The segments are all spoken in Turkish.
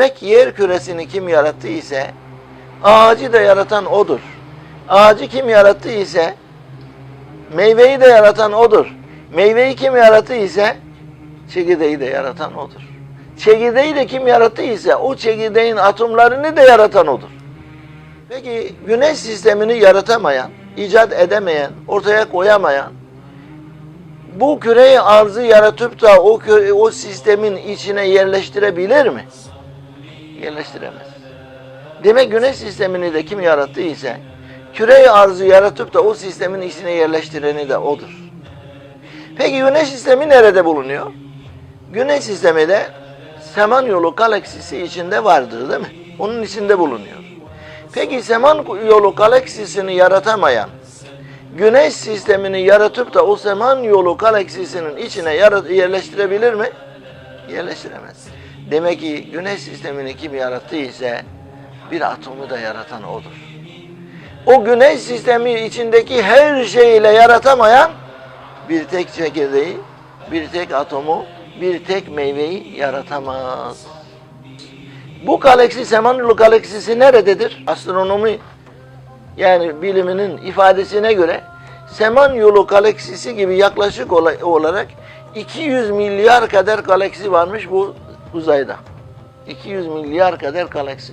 Demek yer küresini kim yarattı ise ağacı da yaratan odur. Ağacı kim yarattı ise meyveyi de yaratan odur. Meyveyi kim yarattı ise çekirdeği de yaratan odur. Çekirdeği de kim yarattı ise o çekirdeğin atomlarını da yaratan odur. Peki güneş sistemini yaratamayan, icat edemeyen, ortaya koyamayan, bu küreyi arzı yaratıp da o, o sistemin içine yerleştirebilir mi? Yerleştiremez. Demek güneş sistemini de kim yarattı ise, küreyi arzı yaratıp da o sistemin içine yerleştireni de odur. Peki güneş sistemi nerede bulunuyor? Güneş sistemi de Samanyolu galaksisi içinde vardır değil mi? Onun içinde bulunuyor. Peki Samanyolu galaksisini yaratamayan, Güneş sistemini yaratıp da o Samanyolu galaksisinin içine yerleştirebilir mi? Yerleştiremez. Demek ki Güneş sistemini kim yarattı ise bir atomu da yaratan odur. O Güneş sistemi içindeki her şeyiyle yaratamayan bir tek çekirdeği, bir tek atomu, bir tek meyveyi yaratamaz. Bu galaksi, Samanyolu galaksisi nerededir? Astronomi yani biliminin ifadesine göre Samanyolu galaksisi gibi yaklaşık ola- olarak 200 milyar kadar galaksi varmış bu uzayda. 200 milyar kadar galaksi.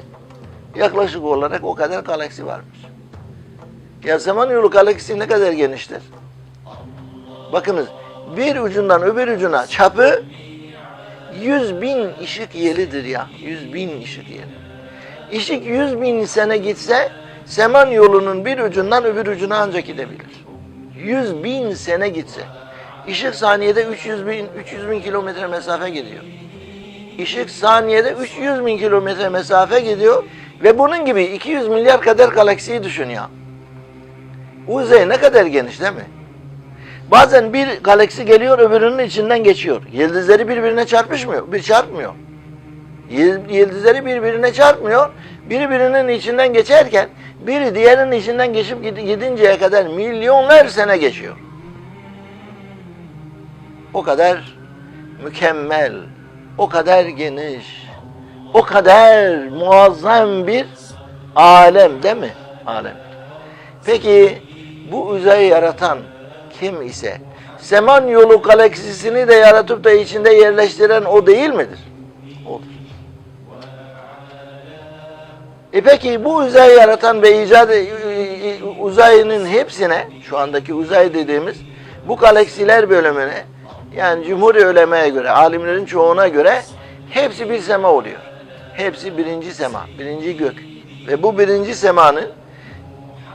Yaklaşık olarak o kadar galaksi varmış. Ya Samanyolu galaksisi ne kadar geniştir? Bakınız bir ucundan öbür ucuna çapı 100 bin ışık yılıdır ya. 100 bin ışık yılı. Işık 100 bin sene gitse Seman yolunun bir ucundan öbür ucuna ancak gidebilir. 100 bin sene gitse. Işık saniyede 300 bin, 300 bin kilometre mesafe gidiyor. Işık saniyede 300 bin kilometre mesafe gidiyor ve bunun gibi 200 milyar kadar galaksiyi düşün ya. Uzay ne kadar geniş değil mi? Bazen bir galaksi geliyor öbürünün içinden geçiyor. Yıldızları birbirine çarpışmıyor, bir çarpmıyor. Yıl- Yıldızları birbirine çarpmıyor. Biri birinin içinden geçerken biri diğerinin içinden geçip gid- gidinceye kadar milyonlar sene geçiyor. O kadar mükemmel, o kadar geniş, o kadar muazzam bir alem değil mi? Alem. Peki bu uzayı yaratan kim ise Semanyolu galaksisini de yaratıp da içinde yerleştiren o değil midir? Odur. E peki bu uzayı yaratan ve icat e- e- uzayının hepsine şu andaki uzay dediğimiz bu galaksiler bölümüne yani cumhur ulemaya göre, alimlerin çoğuna göre hepsi bir sema oluyor. Hepsi birinci sema, birinci gök. Ve bu birinci semanın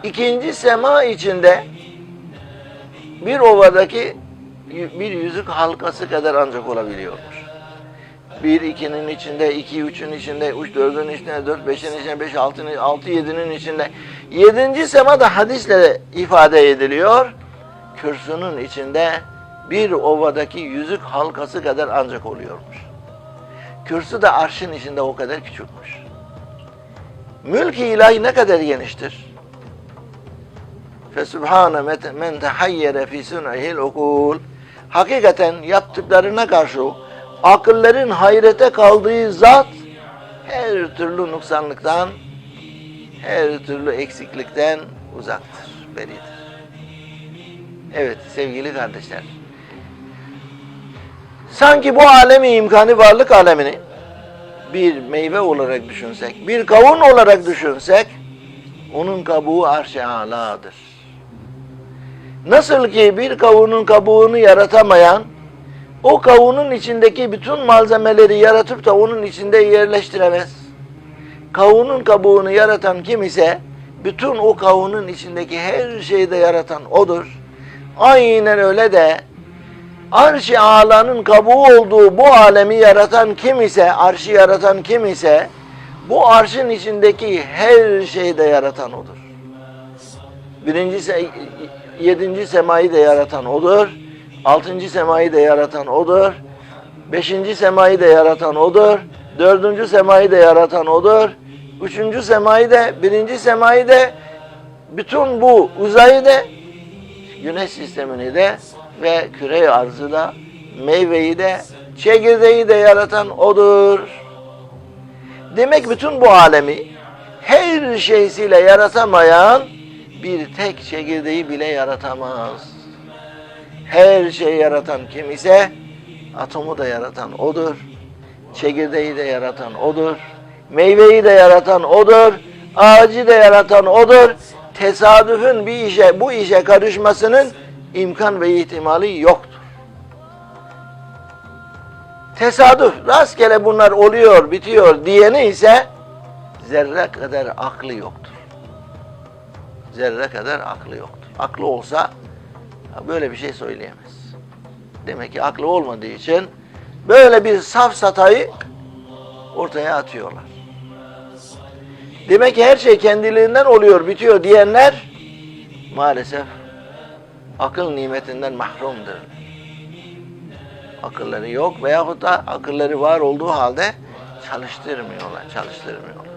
ikinci sema içinde bir ovadaki bir yüzük halkası kadar ancak olabiliyormuş. Bir, ikinin içinde, iki, üçün içinde, üç, dördün içinde, dört, beşin içinde, beş, altının, altı, yedinin içinde. Yedinci sema da hadisle ifade ediliyor. Kürsünün içinde bir ovadaki yüzük halkası kadar ancak oluyormuş. Kürsü de arşın içinde o kadar küçükmüş. Mülk-i ilahi ne kadar geniştir? Fesubhane met- men tehayyere fi sun'ihil ukul. Hakikaten yaptıklarına karşı akılların hayrete kaldığı zat her türlü nuksanlıktan, her türlü eksiklikten uzaktır, beridir. Evet sevgili kardeşler. Sanki bu alemi imkanı varlık alemini bir meyve olarak düşünsek, bir kavun olarak düşünsek, onun kabuğu arş-ı aladır. Nasıl ki bir kavunun kabuğunu yaratamayan, o kavunun içindeki bütün malzemeleri yaratıp da onun içinde yerleştiremez. Kavunun kabuğunu yaratan kim ise, bütün o kavunun içindeki her şeyi de yaratan odur. Aynen öyle de, arş-ı alanın kabuğu olduğu bu alemi yaratan kim ise, arşı yaratan kim ise, bu arşın içindeki her şeyi de yaratan odur. Birinci, yedinci semayı da yaratan odur. Altıncı semayı da yaratan odur. Beşinci semayı da yaratan odur. Dördüncü semayı da yaratan odur. Üçüncü semayı da, birinci semayı da, bütün bu uzayı da, güneş sistemini de ve küre arzı da, meyveyi de, çekirdeği de yaratan odur. Demek bütün bu alemi her şeysiyle yaratamayan bir tek çekirdeği bile yaratamaz. Her şeyi yaratan kim ise atomu da yaratan odur. Çekirdeği de yaratan odur. Meyveyi de yaratan odur. Ağacı da yaratan odur. Tesadüfün bir işe, bu işe karışmasının imkan ve ihtimali yoktur. Tesadüf, rastgele bunlar oluyor, bitiyor diyeni ise zerre kadar aklı yoktur. Zerre kadar aklı yoktur. Aklı olsa böyle bir şey söyleyemez. Demek ki aklı olmadığı için böyle bir safsatayı ortaya atıyorlar. Demek ki her şey kendiliğinden oluyor, bitiyor diyenler maalesef akıl nimetinden mahrumdur. Akılları yok veyahut da akılları var olduğu halde çalıştırmıyorlar, çalıştırmıyorlar.